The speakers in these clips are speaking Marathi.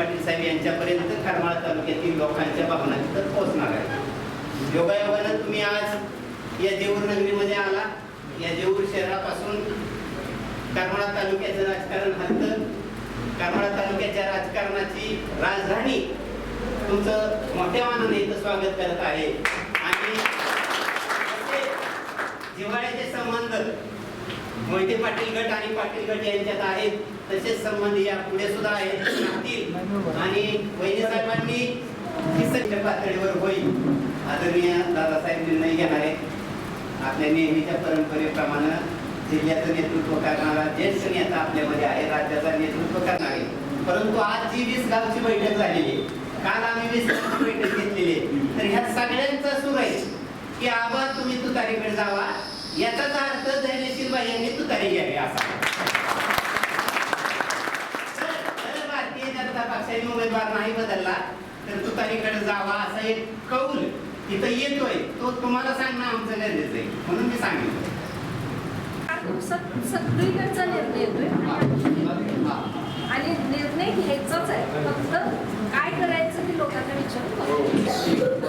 पाटील साहेब यांच्यापर्यंत करमाळा तालुक्यातील लोकांच्या भावना तिथं पोहोचणार आहे. योगायोगानं तुम्ही आज या देऊर नगरीमध्ये आला. या देऊर शहरापासून करमाळा तालुक्याचं राजकारण हलतं. करमाळा तालुक्याच्या राजकारणाची राजधानी तुमचं मोठ्या मानाने इथं स्वागत करत आहे. आणि दिवाळीचे जिव्हाळ्याचे संबंध मोहिते पाटील गट आणि पाटील गट यांच्यात आहेत. तसेच संबंध या पुढे सुद्धा आहेत. राहतील. आणि वैद्य साहेबांनी ही पातळीवर होईल. आदरणीय दादासाहेब निर्णय घेणार आहेत. आपल्या नेहमीच्या परंपरेप्रमाणे जिल्ह्याचं नेतृत्व करणारा ज्येष्ठ नेता आपल्यामध्ये आहे. राज्याचा नेतृत्व करणार आहे. परंतु आज जी वीस गावची बैठक झालेली आहे काल आम्ही वीस गावची बैठक घेतलेली आहे. तर ह्या सगळ्यांचा सुर आहे. की आबा तुम्ही तुतारीकडे जावा. याचाच अर्थ धैर्यशील बाई यांनी तुतारी घ्यावी असा. तर जर भारतीय जनता पक्षाने उमेदवार नाही बदलला तर तुतारीकडे जावा असा एक कौल इथं येतोय. तो तुम्हाला सांगणं आमचं गरजेचं आहे म्हणून मी सांगितलं. सग- सगळीकडचा निर्णय येतोय आणि निर्णय. घ्यायचाच आहे. फक्त काय करायचं ते लोकांना विचारून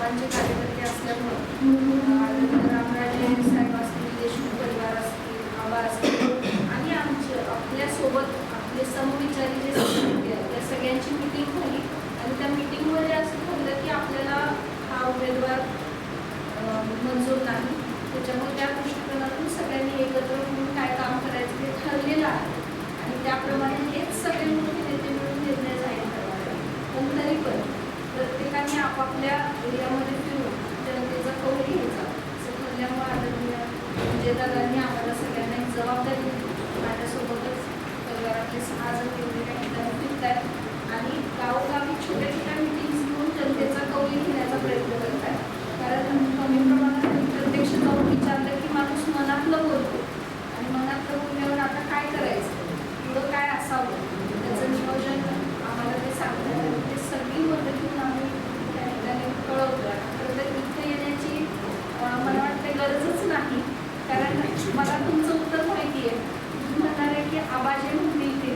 बाबांचे कार्यकर्ते असल्यामुळं रामराजे साहेब असतील देशमुख परिवार असतील आबा असतील आणि आमचे आपल्यासोबत आपले समविचारी जे सगळे आहेत त्या सगळ्यांची मिटिंग झाली. आणि त्या मिटिंगमध्ये असं ठरलं की आपल्याला हा उमेदवार मंजूर नाही. त्याच्यामुळे त्या दृष्टिकोनातून सगळ्यांनी एकत्र म्हणून काय काम करायचं ते ठरलेलं आहे. आणि त्याप्रमाणे हेच सगळे मोठे नेते मिळून निर्णय जाहीर करणार आहे. पण तरी पण प्रत्येकाने आपापल्या Dalamnya. मला तुमचं उत्तर माहिती आहे. तुम्ही म्हणणार आहे की आबाजे जे